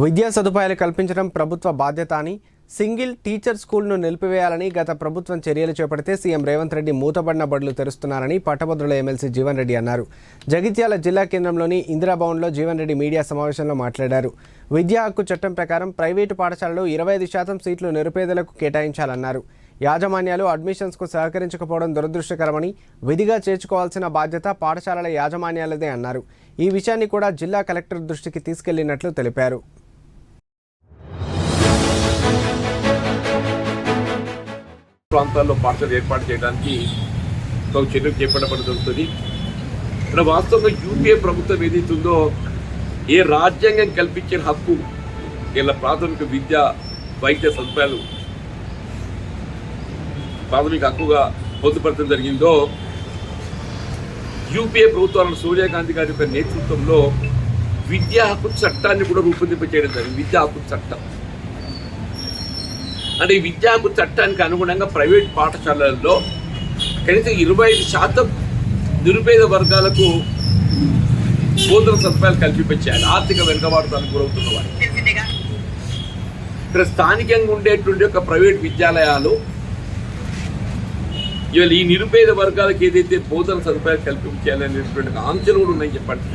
విద్యా సదుపాయాలు కల్పించడం ప్రభుత్వ బాధ్యత అని సింగిల్ టీచర్ స్కూల్ను నిలిపివేయాలని గత ప్రభుత్వం చర్యలు చేపడితే సీఎం రేవంత్ రెడ్డి మూతబడిన బడులు తెరుస్తున్నారని పట్టభద్రుల ఎమ్మెల్సీ జీవన్ రెడ్డి అన్నారు. జగిత్యాల జిల్లా కేంద్రంలోని ఇందిరాభవన్లో జీవన్ రెడ్డి మీడియా సమావేశంలో మాట్లాడారు. విద్యా హక్కు చట్టం ప్రకారం ప్రైవేటు పాఠశాలలో ఇరవై ఐదు శాతం సీట్లు నిరుపేదలకు కేటాయించాలన్నారు. యాజమాన్యాలు అడ్మిషన్స్కు సహకరించకపోవడం దురదృష్టకరమని విధిగా చేర్చుకోవాల్సిన బాధ్యత పాఠశాలల యాజమాన్యాలదే అన్నారు. ఈ విషయాన్ని కూడా జిల్లా కలెక్టర్ దృష్టికి తీసుకెళ్ళినట్లు తెలిపారు. ప్రాంతాల్లో పాఠశాల ఏర్పాటు చేయడానికి ఒక చర్యలు చేపట్టబడి జరుగుతుంది. ఇక్కడ వాస్తవంగా యూపీఏ ప్రభుత్వం ఏదైతుందో ఏ రాజ్యాంగం కల్పించిన హక్కు ఇలా ప్రాథమిక విద్య వైద్య సదుపాయాలు ప్రాథమిక హక్కుగా పొందుపరచడం జరిగిందో యూపీఏ ప్రభుత్వాలను సోనియా గాంధీ గారి యొక్క నేతృత్వంలో విద్యా హక్కు చట్టాన్ని కూడా రూపొందింపచేయడం జరిగింది. విద్యా హక్కు చట్టం. అంటే ఈ విద్యా హక్కు చట్టానికి అనుగుణంగా ప్రైవేట్ పాఠశాలల్లో కనీసం ఇరవై ఐదు శాతం నిరుపేద వర్గాలకు బోధన సదుపాయాలు కల్పించాలి ఆర్థిక వెనుకబాటుతానికి గురవుతున్న వారికి ఇక్కడ స్థానికంగా ఉండేటువంటి ఒక ప్రైవేట్ విద్యాలయాలు ఇవాళ ఈ నిరుపేద వర్గాలకు ఏదైతే బోధన సదుపాయాలు కల్పించాలనేటువంటి ఆంక్షలు కూడా ఉన్నాయని చెప్పండి.